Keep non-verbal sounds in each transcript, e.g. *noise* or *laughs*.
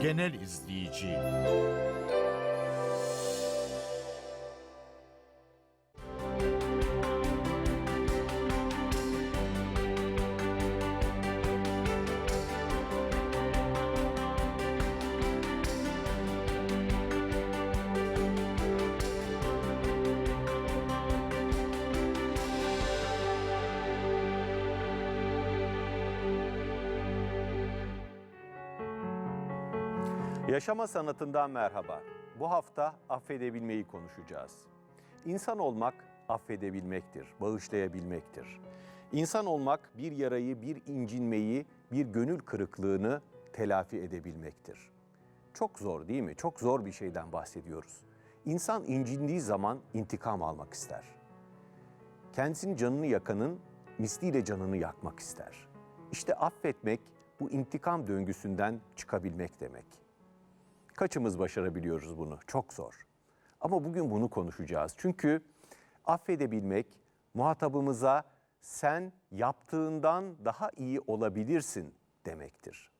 genel izleyici. Yaşama sanatından merhaba. Bu hafta affedebilmeyi konuşacağız. İnsan olmak affedebilmektir, bağışlayabilmektir. İnsan olmak bir yarayı, bir incinmeyi, bir gönül kırıklığını telafi edebilmektir. Çok zor değil mi? Çok zor bir şeyden bahsediyoruz. İnsan incindiği zaman intikam almak ister. Kendisinin canını yakanın misliyle canını yakmak ister. İşte affetmek bu intikam döngüsünden çıkabilmek demek. Kaçımız başarabiliyoruz bunu? Çok zor. Ama bugün bunu konuşacağız. Çünkü affedebilmek muhatabımıza sen yaptığından daha iyi olabilirsin demektir.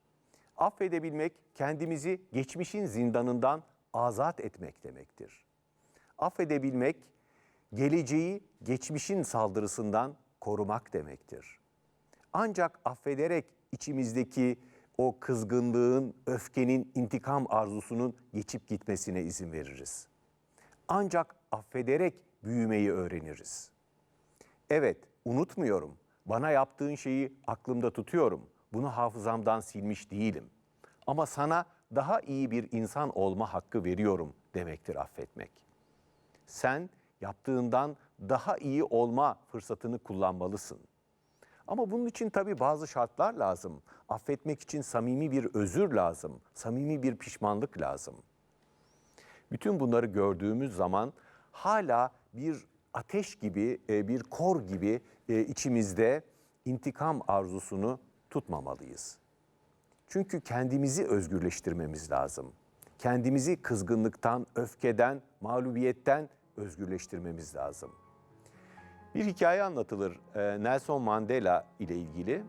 Affedebilmek kendimizi geçmişin zindanından azat etmek demektir. Affedebilmek geleceği geçmişin saldırısından korumak demektir. Ancak affederek içimizdeki o kızgınlığın, öfkenin, intikam arzusunun geçip gitmesine izin veririz. Ancak affederek büyümeyi öğreniriz. Evet, unutmuyorum. Bana yaptığın şeyi aklımda tutuyorum. Bunu hafızamdan silmiş değilim. Ama sana daha iyi bir insan olma hakkı veriyorum demektir affetmek. Sen yaptığından daha iyi olma fırsatını kullanmalısın. Ama bunun için tabii bazı şartlar lazım. Affetmek için samimi bir özür lazım, samimi bir pişmanlık lazım. Bütün bunları gördüğümüz zaman hala bir ateş gibi, e, bir kor gibi e, içimizde intikam arzusunu tutmamalıyız. Çünkü kendimizi özgürleştirmemiz lazım. Kendimizi kızgınlıktan, öfkeden, mağlubiyetten özgürleştirmemiz lazım. Bir hikaye anlatılır e, Nelson Mandela ile ilgili.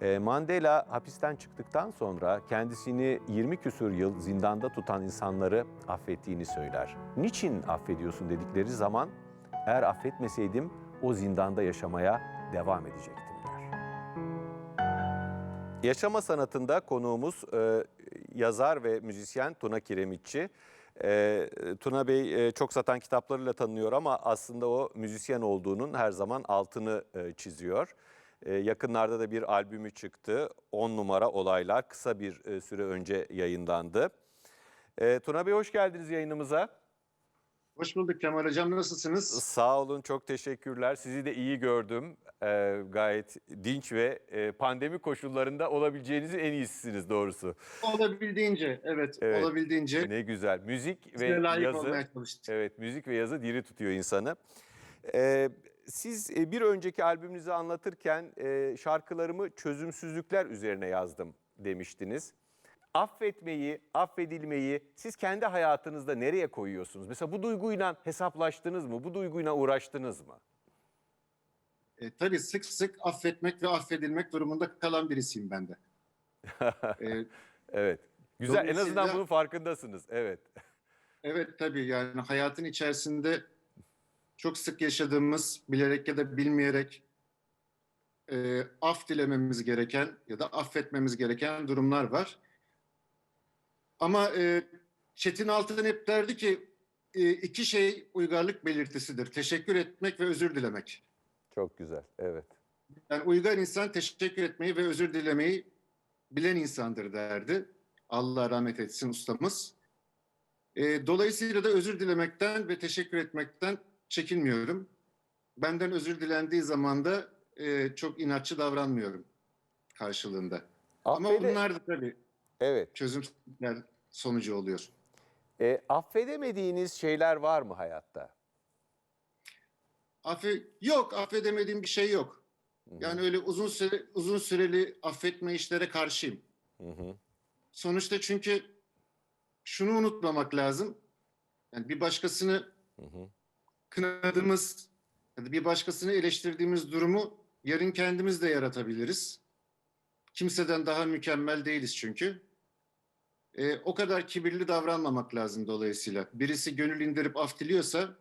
E, Mandela hapisten çıktıktan sonra kendisini 20 küsur yıl zindanda tutan insanları affettiğini söyler. Niçin affediyorsun dedikleri zaman eğer affetmeseydim o zindanda yaşamaya devam edecektim der. Yaşama sanatında konuğumuz e, yazar ve müzisyen Tuna Kiremitçi. E, Tuna Bey e, çok satan kitaplarıyla tanınıyor ama aslında o müzisyen olduğunun her zaman altını e, çiziyor. E, yakınlarda da bir albümü çıktı. 10 numara olaylar kısa bir e, süre önce yayınlandı. E, Tuna Bey hoş geldiniz yayınımıza. Hoş bulduk Kemal Hocam. Nasılsınız? Sağ olun, çok teşekkürler. Sizi de iyi gördüm. Ee, gayet dinç ve e, pandemi koşullarında olabileceğinizin en iyisisiniz doğrusu. Olabildiğince, evet, Evet. olabildiğince Ne güzel. Müzik ve size layık yazı. Evet, müzik ve yazı diri tutuyor insanı. Ee, siz e, bir önceki albümünüzü anlatırken e, şarkılarımı çözümsüzlükler üzerine yazdım demiştiniz. Affetmeyi, affedilmeyi siz kendi hayatınızda nereye koyuyorsunuz? Mesela bu duyguyla hesaplaştınız mı? Bu duyguyla uğraştınız mı? E, tabii sık sık affetmek ve affedilmek durumunda kalan birisiyim ben de. *laughs* E, Evet. Güzel. En azından bunun farkındasınız. Evet. evet tabii yani hayatın içerisinde çok sık yaşadığımız, bilerek ya da bilmeyerek e, af dilememiz gereken ya da affetmemiz gereken durumlar var. Ama e, Çetin Altın hep derdi ki e, iki şey uygarlık belirtisidir. Teşekkür etmek ve özür dilemek. Çok güzel. Evet. Yani uygar insan teşekkür etmeyi ve özür dilemeyi bilen insandır derdi. Allah rahmet etsin ustamız. E, dolayısıyla da özür dilemekten ve teşekkür etmekten çekinmiyorum. Benden özür dilendiği zaman da e, çok inatçı davranmıyorum karşılığında. Ama Affede- bunlar da tabii Evet. çözümler sonucu oluyor. E, affedemediğiniz şeyler var mı hayatta? Affe yok, affedemediğim bir şey yok. Hı hı. Yani öyle uzun süre uzun süreli affetme işlere karşıyım. Hı hı. Sonuçta çünkü şunu unutmamak lazım. Yani bir başkasını Hı hı. kınadığımız ya da bir başkasını eleştirdiğimiz durumu yarın kendimiz de yaratabiliriz. Kimseden daha mükemmel değiliz çünkü. E, o kadar kibirli davranmamak lazım dolayısıyla. Birisi gönül indirip af diliyorsa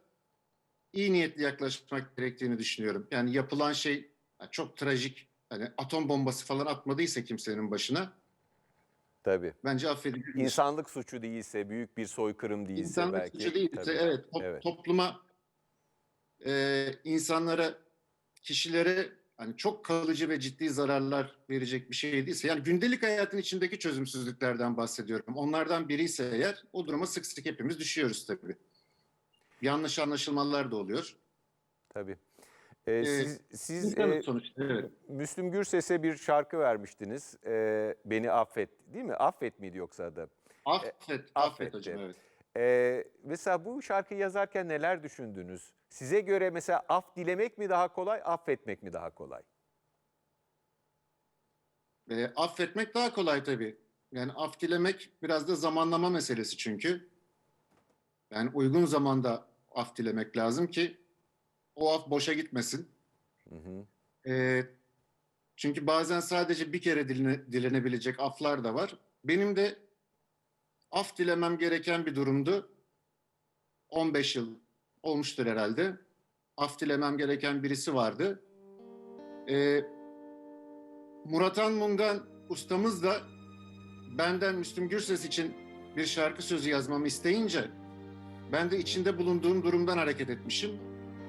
iyi niyetli yaklaşmak gerektiğini düşünüyorum. Yani yapılan şey yani çok trajik. Hani atom bombası falan atmadıysa kimsenin başına Tabii. bence affedilir. İnsanlık suçu değilse, büyük bir soykırım değilse İnsanlık belki. suçu değilse Tabii. evet, top- Evet. topluma e, insanlara kişilere hani çok kalıcı ve ciddi zararlar verecek bir şey değilse yani gündelik hayatın içindeki çözümsüzlüklerden bahsediyorum. Onlardan biri ise eğer o duruma sık sık hepimiz düşüyoruz tabii. Yanlış anlaşılmalar da oluyor. Tabii. Ee, siz siz İnsanız e, sonuçta evet. Müslüm Gürses'e bir şarkı vermiştiniz. Ee, Beni affet, değil mi? Affet miydi yoksa adı? Affet, affet affetti. hocam evet. Ee, mesela bu şarkıyı yazarken neler düşündünüz? Size göre mesela af dilemek mi daha kolay, affetmek mi daha kolay? E, affetmek daha kolay tabii. Yani af dilemek biraz da zamanlama meselesi çünkü. Yani uygun zamanda af dilemek lazım ki o af boşa gitmesin. Hı hı. E, çünkü bazen sadece bir kere diline- dilenebilecek aflar da var. Benim de af dilemem gereken bir durumdu. 15 yıl olmuştur herhalde. Af dilemem gereken birisi vardı. E, Muratan Mungan ustamız da benden Müslüm Gürses için bir şarkı sözü yazmamı isteyince ben de içinde bulunduğum durumdan hareket etmişim.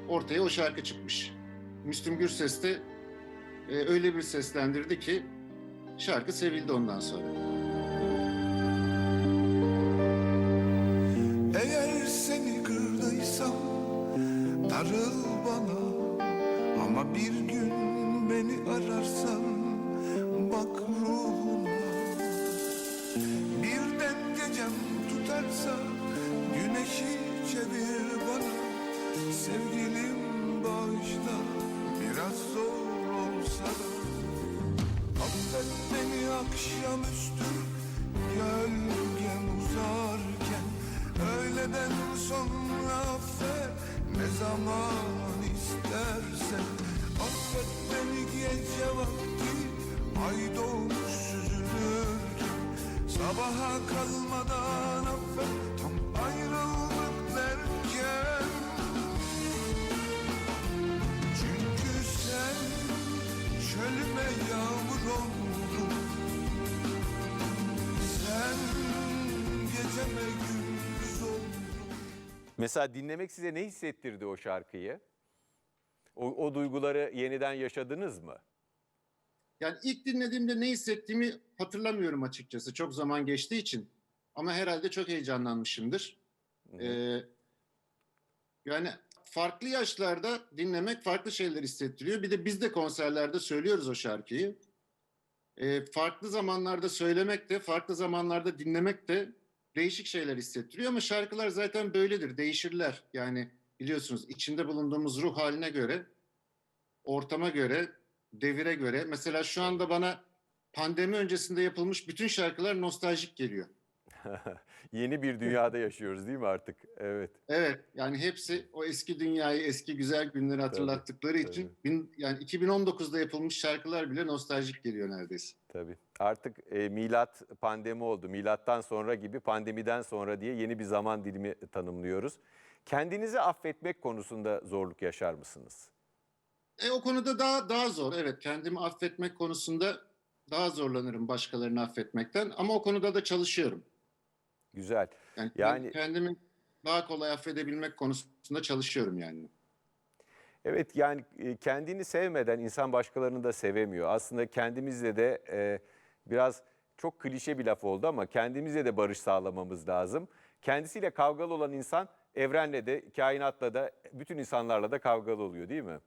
Ortaya o şarkı çıkmış. Müslüm Gürses de e, öyle bir seslendirdi ki şarkı sevildi ondan sonra. Darıl bana Ama bir gün beni ararsan bak ruhuna. Birden gecem tutarsa güneşi çevir bana. Sevgilim bağışla biraz zor olsa. Da Affet beni akşamüstü kalmadan affet tam ayrıldık derken Çünkü sen çölüme yağmur oldun Sen geceme gündüz oldun Mesela dinlemek size ne hissettirdi o şarkıyı? O, o duyguları yeniden yaşadınız mı? Yani ilk dinlediğimde ne hissettiğimi hatırlamıyorum açıkçası. Çok zaman geçtiği için. Ama herhalde çok heyecanlanmışımdır. Hı hı. Ee, yani farklı yaşlarda dinlemek farklı şeyler hissettiriyor. Bir de biz de konserlerde söylüyoruz o şarkıyı. Ee, farklı zamanlarda söylemek de, farklı zamanlarda dinlemek de değişik şeyler hissettiriyor. Ama şarkılar zaten böyledir, değişirler. Yani biliyorsunuz içinde bulunduğumuz ruh haline göre, ortama göre, devire göre. Mesela şu anda bana pandemi öncesinde yapılmış bütün şarkılar nostaljik geliyor. *laughs* Yeni bir dünyada yaşıyoruz değil mi artık? Evet. Evet yani hepsi o eski dünyayı, eski güzel günleri hatırlattıkları için bin, yani 2019'da yapılmış şarkılar bile nostaljik geliyor neredeyse. Tabii. Artık e, milat pandemi oldu. Milattan sonra gibi pandemiden sonra diye yeni bir zaman dilimi tanımlıyoruz. Kendinizi affetmek konusunda zorluk yaşar mısınız? E o konuda daha daha zor. Evet kendimi affetmek konusunda daha zorlanırım başkalarını affetmekten ama o konuda da çalışıyorum. Güzel. Yani, Yani- kendimi daha kolay affedebilmek konusunda çalışıyorum yani. Evet yani e, kendini sevmeden insan başkalarını da sevemiyor. Aslında kendimizle de e, biraz çok klişe bir laf oldu ama kendimizle de barış sağlamamız lazım. Kendisiyle kavgalı olan insan evrenle de kainatla da bütün insanlarla da kavgalı oluyor değil mi?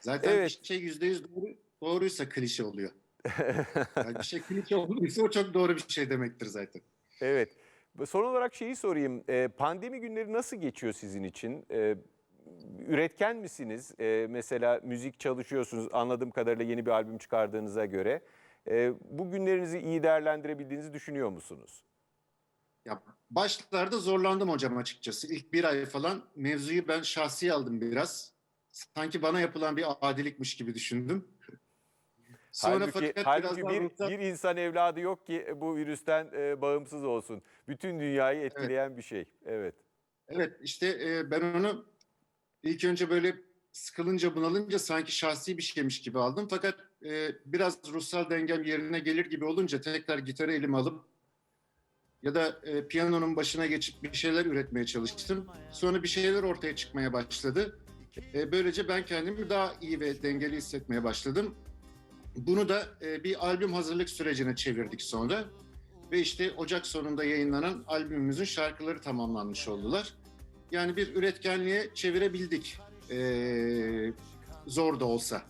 Zaten Evet. bir şey yüzde yüz doğru, doğruysa klişe oluyor. *laughs* Yani bir şey klişe olduysa o çok doğru bir şey demektir zaten. Evet. Son olarak şeyi sorayım. Ee, Pandemi günleri nasıl geçiyor sizin için? Ee, Üretken misiniz? Ee, Mesela müzik çalışıyorsunuz anladığım kadarıyla yeni bir albüm çıkardığınıza göre. Ee, Bu günlerinizi iyi değerlendirebildiğinizi düşünüyor musunuz? Ya başlarda zorlandım hocam açıkçası. İlk bir ay falan mevzuyu ben şahsi aldım biraz. Sanki bana yapılan bir adilikmiş gibi düşündüm. Sonra halbuki fakat halbuki bir, ruhsal- bir insan evladı yok ki bu virüsten e, bağımsız olsun. Bütün dünyayı etkileyen bir şey. Evet. Evet işte e, ben onu ilk önce böyle sıkılınca bunalınca sanki şahsi bir şeymiş gibi aldım. Fakat e, biraz ruhsal dengem yerine gelir gibi olunca tekrar gitarı elime alıp ya da e, piyanonun başına geçip bir şeyler üretmeye çalıştım. Sonra bir şeyler ortaya çıkmaya başladı. E, böylece ben kendimi daha iyi ve dengeli hissetmeye başladım. Bunu da e, bir albüm hazırlık sürecine çevirdik sonra. Ve işte Ocak sonunda yayınlanan albümümüzün şarkıları tamamlanmış oldular. Yani bir üretkenliğe çevirebildik. Ee, zor da olsa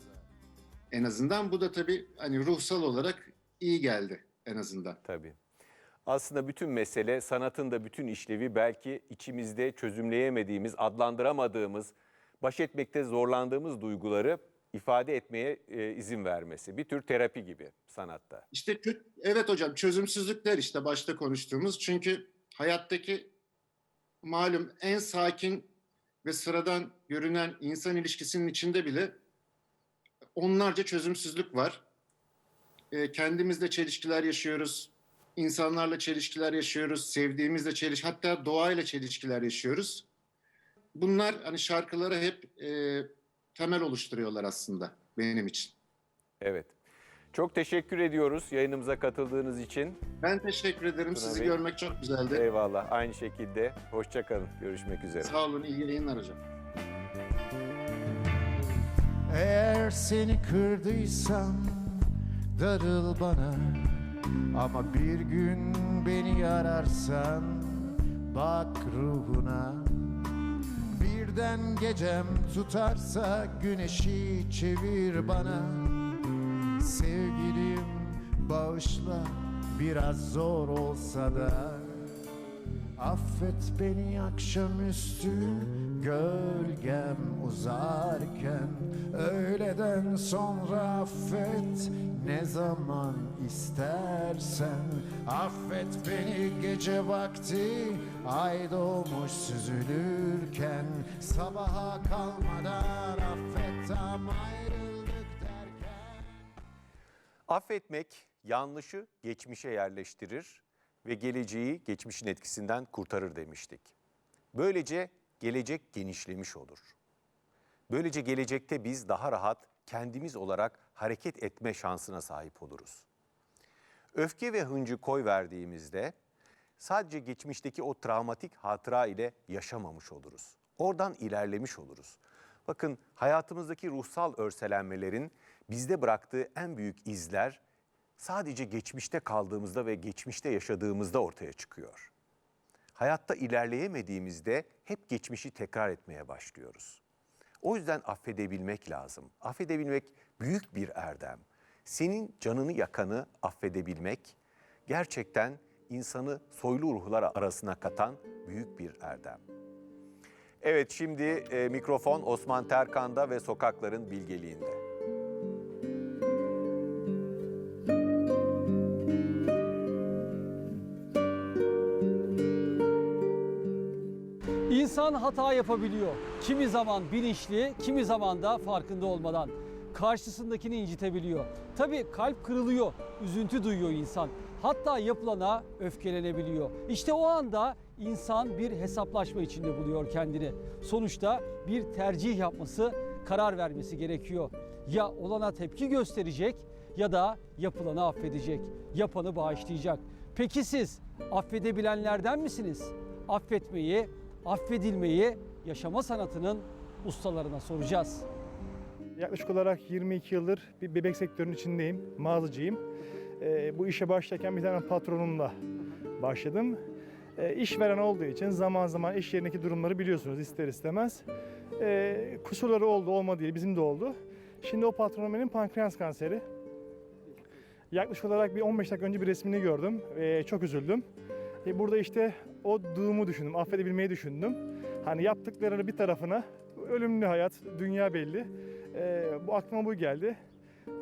en azından. Bu da tabii hani ruhsal olarak iyi geldi en azından. Tabii. Aslında bütün mesele sanatın da bütün işlevi belki içimizde çözümleyemediğimiz, adlandıramadığımız, baş etmekte zorlandığımız duyguları ifade etmeye e, izin vermesi. Bir tür terapi gibi sanatta. İşte evet hocam çözümsüzlükler işte başta konuştuğumuz. Çünkü hayattaki malum en sakin ve sıradan görünen insan ilişkisinin içinde bile onlarca çözümsüzlük var. Ee, kendimizle çelişkiler yaşıyoruz. insanlarla çelişkiler yaşıyoruz. Sevdiğimizle çeliş, hatta doğayla çelişkiler yaşıyoruz. Bunlar hani şarkılara hep e, temel oluşturuyorlar aslında benim için. Evet. Çok teşekkür ediyoruz yayınımıza katıldığınız için. Ben teşekkür ederim. Tuna Sizi Bey. görmek çok güzeldi. Eyvallah. Aynı şekilde. Hoşçakalın. Görüşmek üzere. Sağ olun. iyi yayınlar hocam. Eğer seni kırdıysam darıl bana Ama bir gün beni ararsan bak ruhuna Birden gecem tutarsa güneşi çevir bana. Sevgilim bağışla biraz zor olsa da Affet beni akşamüstü gölgem uzarken. Öğleden sonra affet ne zaman istersen. Affet beni gece vakti ay doğmuş süzülürken. Sabaha kalmadan affet tam ayrıldık derken. Affetmek yanlışı geçmişe yerleştirir ve geleceği geçmişin etkisinden kurtarır demiştik. Böylece gelecek genişlemiş olur. Böylece gelecekte biz daha rahat kendimiz olarak hareket etme şansına sahip oluruz. Öfke ve hıncı koy verdiğimizde sadece geçmişteki o travmatik hatıra ile yaşamamış oluruz. Oradan ilerlemiş oluruz. Bakın hayatımızdaki ruhsal örselenmelerin bizde bıraktığı en büyük izler sadece geçmişte kaldığımızda ve geçmişte yaşadığımızda ortaya çıkıyor. Hayatta ilerleyemediğimizde hep geçmişi tekrar etmeye başlıyoruz. O yüzden affedebilmek lazım. Affedebilmek büyük bir erdem. Senin canını yakanı affedebilmek gerçekten insanı soylu ruhlar arasına katan büyük bir erdem. Evet şimdi e, mikrofon Osman Terkan'da ve sokakların bilgeliğinde. İnsan hata yapabiliyor. Kimi zaman bilinçli, kimi zaman da farkında olmadan. Karşısındakini incitebiliyor. Tabii kalp kırılıyor, üzüntü duyuyor insan. Hatta yapılana öfkelenebiliyor. İşte o anda insan bir hesaplaşma içinde buluyor kendini. Sonuçta bir tercih yapması, karar vermesi gerekiyor. Ya olana tepki gösterecek ya da yapılanı affedecek, yapanı bağışlayacak. Peki siz affedebilenlerden misiniz? Affetmeyi, affedilmeyi yaşama sanatının ustalarına soracağız. Yaklaşık olarak 22 yıldır bir bebek sektörünün içindeyim, mağazacıyım. Ee, bu işe başlarken bir tane patronumla başladım. Ee, işveren olduğu için zaman zaman iş yerindeki durumları biliyorsunuz ister istemez. Ee, kusurları oldu, olmadı değil, bizim de oldu. Şimdi o patronum benim pankreas kanseri. Yaklaşık olarak bir 15 dakika önce bir resmini gördüm. Ee, çok üzüldüm. Ee, burada işte o durumu düşündüm, affedebilmeyi düşündüm. Hani yaptıklarını bir tarafına, ölümlü hayat, dünya belli. Ee, bu aklıma bu geldi.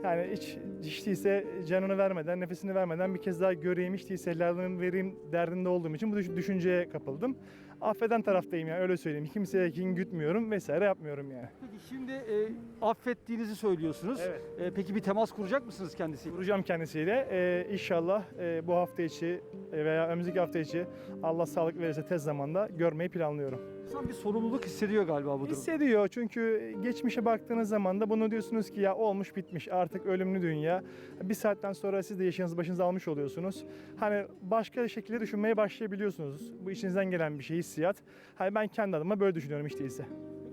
Yani hiç, hiç değilse canını vermeden, nefesini vermeden bir kez daha göreyim, değilse helalını vereyim derdinde olduğum için bu düş- düşünceye kapıldım. Affeden taraftayım yani öyle söyleyeyim. Kimseye kin gütmüyorum vesaire yapmıyorum yani. Peki şimdi e, affettiğinizi söylüyorsunuz. Evet. E, peki bir temas kuracak mısınız kendisiyle? Vuracağım kendisiyle. Ee, inşallah e, bu hafta içi e, veya önümüzdeki hafta içi Allah sağlık verirse tez zamanda görmeyi planlıyorum. İnsan bir sorumluluk hissediyor galiba bu durumda. Hissediyor çünkü geçmişe baktığınız zaman da bunu diyorsunuz ki ya olmuş bitmiş artık ölümlü dünya. Bir saatten sonra siz de yaşınızı başınıza almış oluyorsunuz. Hani başka şekilde düşünmeye başlayabiliyorsunuz. Bu içinizden gelen bir şey hissiyat. Hani ben kendi adıma böyle düşünüyorum hiç değilse.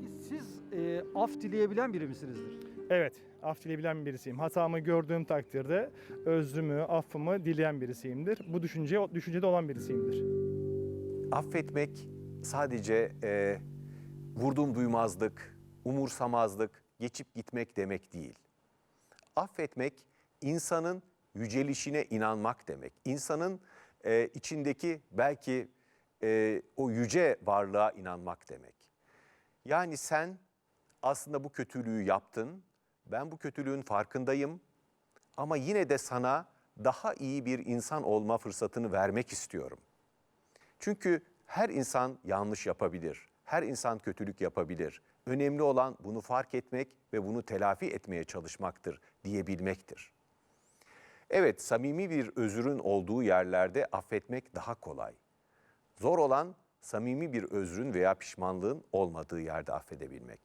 Peki siz e, af dileyebilen biri misinizdir? Evet, af dileyebilen birisiyim. Hatamı gördüğüm takdirde özrümü, affımı dileyen birisiyimdir. Bu düşünce, düşüncede olan birisiyimdir. Affetmek sadece e, vurdum duymazlık, umursamazlık, geçip gitmek demek değil. Affetmek insanın yücelişine inanmak demek. İnsanın e, içindeki belki e, o yüce varlığa inanmak demek. Yani sen aslında bu kötülüğü yaptın, ben bu kötülüğün farkındayım ama yine de sana daha iyi bir insan olma fırsatını vermek istiyorum. Çünkü her insan yanlış yapabilir. Her insan kötülük yapabilir. Önemli olan bunu fark etmek ve bunu telafi etmeye çalışmaktır, diyebilmektir. Evet, samimi bir özrün olduğu yerlerde affetmek daha kolay. Zor olan samimi bir özrün veya pişmanlığın olmadığı yerde affedebilmek.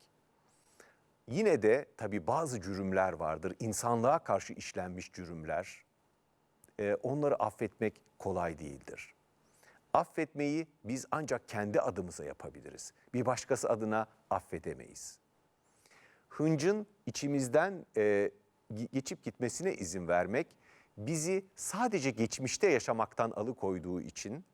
Yine de tabii bazı cürümler vardır, insanlığa karşı işlenmiş cürümler. Ee, onları affetmek kolay değildir. Affetmeyi biz ancak kendi adımıza yapabiliriz. Bir başkası adına affedemeyiz. Hıncın içimizden e, ge- geçip gitmesine izin vermek bizi sadece geçmişte yaşamaktan alıkoyduğu için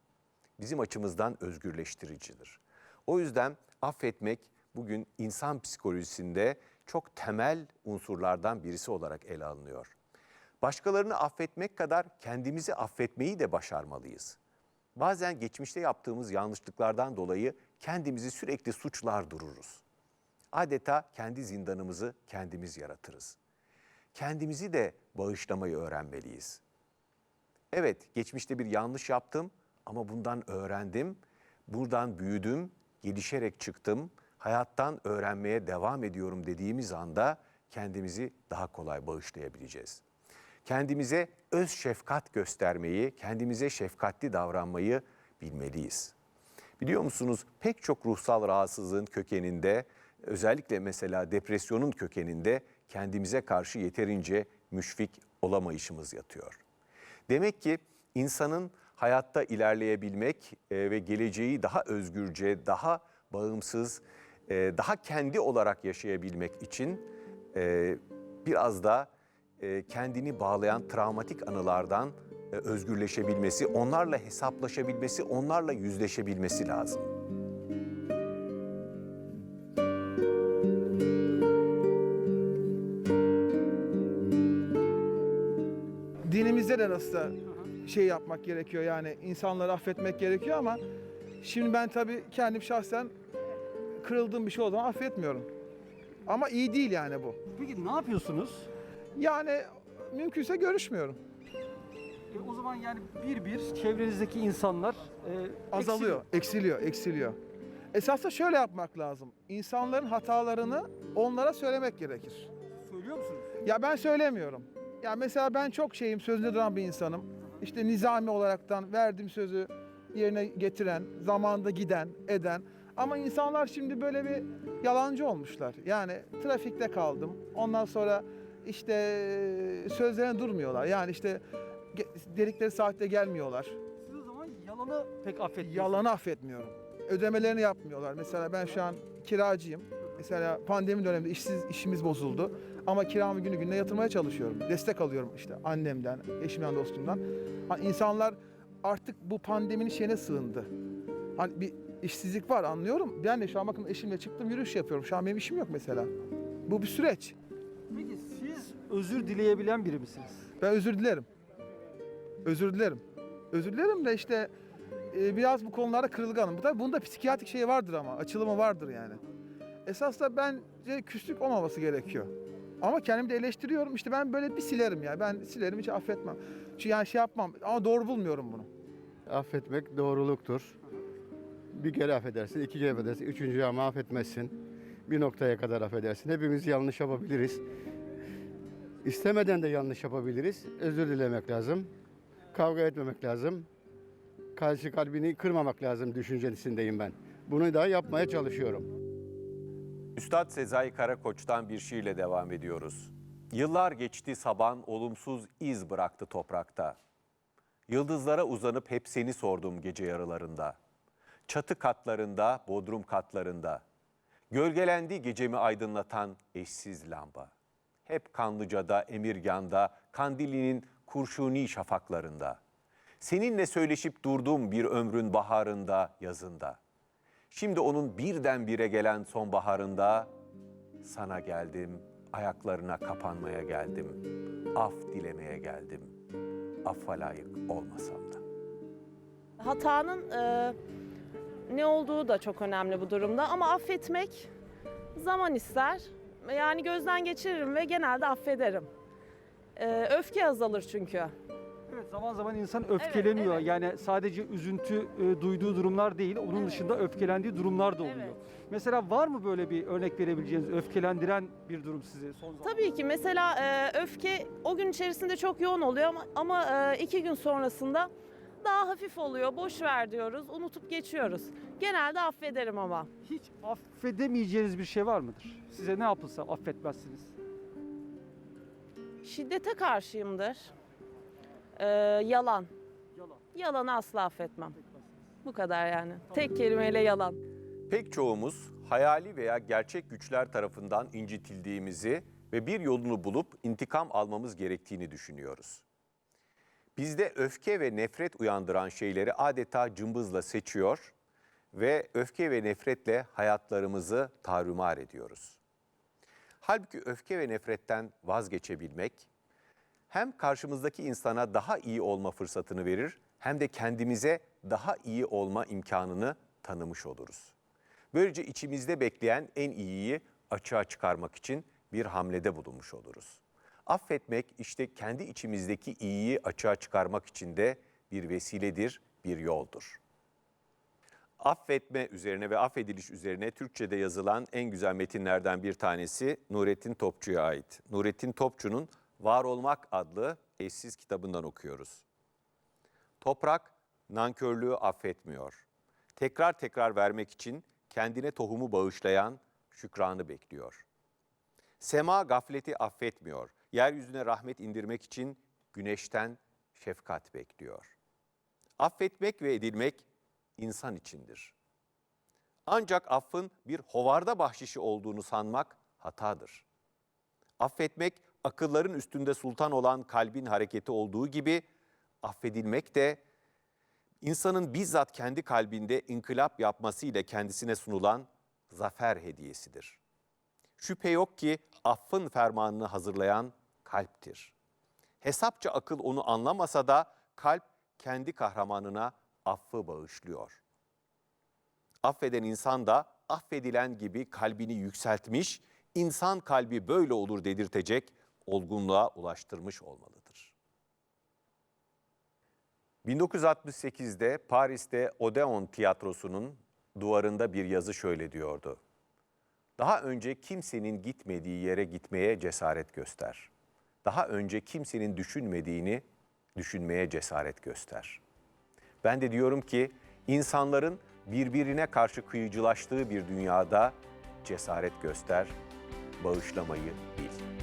bizim açımızdan özgürleştiricidir. O yüzden affetmek bugün insan psikolojisinde çok temel unsurlardan birisi olarak ele alınıyor. Başkalarını affetmek kadar kendimizi affetmeyi de başarmalıyız. Bazen geçmişte yaptığımız yanlışlıklardan dolayı kendimizi sürekli suçlar dururuz. Adeta kendi zindanımızı kendimiz yaratırız. Kendimizi de bağışlamayı öğrenmeliyiz. Evet, geçmişte bir yanlış yaptım ama bundan öğrendim, buradan büyüdüm, gelişerek çıktım, hayattan öğrenmeye devam ediyorum dediğimiz anda kendimizi daha kolay bağışlayabileceğiz. Kendimize öz şefkat göstermeyi, kendimize şefkatli davranmayı bilmeliyiz. Biliyor musunuz pek çok ruhsal rahatsızlığın kökeninde özellikle mesela depresyonun kökeninde kendimize karşı yeterince müşfik olamayışımız yatıyor. Demek ki insanın hayatta ilerleyebilmek e, ve geleceği daha özgürce, daha bağımsız, e, daha kendi olarak yaşayabilmek için e, biraz da kendini bağlayan travmatik anılardan e, özgürleşebilmesi, onlarla hesaplaşabilmesi, onlarla yüzleşebilmesi lazım. dinimizde de nasıl şey yapmak gerekiyor yani insanları affetmek gerekiyor ama şimdi ben tabii kendim şahsen kırıldığım bir şey zaman affetmiyorum. Ama iyi değil yani bu. Peki ne yapıyorsunuz? Yani mümkünse görüşmüyorum. E, o zaman yani bir bir çevrenizdeki insanlar e, Azalıyor, eksiliyor, eksiliyor. Esasında şöyle yapmak lazım. İnsanların hatalarını onlara söylemek gerekir. eksiliyor. Söylüyor musunuz? Ya ben söylemiyorum. Ya mesela ben çok şeyim, sözünde duran bir insanım. İşte nizami olaraktan verdiğim sözü yerine getiren, zamanında giden, eden. Ama insanlar şimdi böyle bir yalancı olmuşlar. Yani trafikte kaldım. Ondan sonra işte sözlerine durmuyorlar. Yani işte dedikleri saatte gelmiyorlar. Siz o zaman yalanı pek affetmiyorsunuz. Yalanı affetmiyorum. Ödemelerini yapmıyorlar. Mesela ben şu an kiracıyım. Mesela pandemi döneminde işsiz işimiz bozuldu. Ama kiramı günü gününe yatırmaya çalışıyorum. Destek alıyorum işte annemden, eşimden, dostumdan. Hani insanlar artık bu pandeminin şeyine sığındı. Hani bir işsizlik var anlıyorum. Ben de şu an bakın eşimle çıktım yürüyüş yapıyorum. Şu an benim işim yok mesela. Bu bir süreç. Özür dileyebilen biri misiniz? Ben özür dilerim. Özür dilerim. Özür dilerim de işte e, biraz bu konularda kırılganım. Bu Tabii bunda psikiyatrik şey vardır ama açılımı vardır yani. Esas da bence küslük olmaması gerekiyor. Ama kendimi de eleştiriyorum. İşte ben böyle bir silerim ya. Ben silerim hiç affetmem. Çünkü yani şey yapmam ama doğru bulmuyorum bunu. Affetmek doğruluktur. Bir kere affedersin, iki kere affedersin, üçüncü ama affetmezsin. Bir noktaya kadar affedersin. Hepimiz yanlış yapabiliriz. İstemeden de yanlış yapabiliriz. Özür dilemek lazım. Kavga etmemek lazım. Karşı kalbini kırmamak lazım düşüncesindeyim ben. Bunu da yapmaya çalışıyorum. Üstad Sezai Karakoç'tan bir şiirle devam ediyoruz. Yıllar geçti saban olumsuz iz bıraktı toprakta. Yıldızlara uzanıp hep seni sordum gece yarılarında. Çatı katlarında, bodrum katlarında. Gölgelendi gecemi aydınlatan eşsiz lamba. Hep Kanlıca'da, Emirgan'da, Kandili'nin kurşuni şafaklarında. Seninle söyleşip durdum bir ömrün baharında, yazında. Şimdi onun birdenbire gelen sonbaharında sana geldim, ayaklarına kapanmaya geldim. Af dilemeye geldim. Affa layık olmasam da. Hatanın e, ne olduğu da çok önemli bu durumda ama affetmek zaman ister. Yani gözden geçiririm ve genelde affederim. E, öfke azalır çünkü. Evet zaman zaman insan öfkeleniyor. evet. Yani sadece üzüntü e, duyduğu durumlar değil, onun Evet. dışında öfkelendiği durumlar da oluyor. Evet. Mesela var mı böyle bir örnek verebileceğiniz öfkelendiren bir durum sizi son zamanlarda? Tabii ki mesela e, öfke o gün içerisinde çok yoğun oluyor ama, ama e, iki gün sonrasında daha hafif oluyor. Boş ver diyoruz, unutup geçiyoruz. Genelde affederim ama. Hiç affedemeyeceğiniz bir şey var mıdır? Size ne yapılsa affetmezsiniz. Şiddete karşıyımdır. E, yalan. Yalan. Yalanı asla affetmem. Bu kadar yani. Tek kelimeyle yalan. Pek çoğumuz hayali veya gerçek güçler tarafından incitildiğimizi ve bir yolunu bulup intikam almamız gerektiğini düşünüyoruz. Bizde öfke ve nefret uyandıran şeyleri adeta cımbızla seçiyor ve öfke ve nefretle hayatlarımızı tarumar ediyoruz. Halbuki öfke ve nefretten vazgeçebilmek hem karşımızdaki insana daha iyi olma fırsatını verir hem de kendimize daha iyi olma imkanını tanımış oluruz. Böylece içimizde bekleyen en iyiyi açığa çıkarmak için bir hamlede bulunmuş oluruz. Affetmek işte kendi içimizdeki iyiyi açığa çıkarmak için de bir vesiledir, bir yoldur. Affetme üzerine ve affediliş üzerine Türkçe'de yazılan en güzel metinlerden bir tanesi Nurettin Topçu'ya ait. Nurettin Topçu'nun Var Olmak adlı eşsiz kitabından okuyoruz. Toprak nankörlüğü affetmiyor. Tekrar tekrar vermek için kendine tohumu bağışlayan şükranı bekliyor. Sema gafleti affetmiyor. Yeryüzüne rahmet indirmek için güneşten şefkat bekliyor. Affetmek ve edilmek insan içindir. Ancak affın bir hovarda bahşişi olduğunu sanmak hatadır. Affetmek akılların üstünde sultan olan kalbin hareketi olduğu gibi affedilmek de insanın bizzat kendi kalbinde inkılap yapmasıyla kendisine sunulan zafer hediyesidir. Şüphe yok ki affın fermanını hazırlayan kalptir. Hesapça akıl onu anlamasa da kalp kendi kahramanına affı bağışlıyor. Affeden insan da affedilen gibi kalbini yükseltmiş, insan kalbi böyle olur dedirtecek olgunluğa ulaştırmış olmalıdır. 1968'de Paris'te Odeon Tiyatrosu'nun duvarında bir yazı şöyle diyordu. Daha önce kimsenin gitmediği yere gitmeye cesaret göster. Daha önce kimsenin düşünmediğini düşünmeye cesaret göster. Ben de diyorum ki insanların birbirine karşı kıyıcılaştığı bir dünyada cesaret göster, bağışlamayı bil.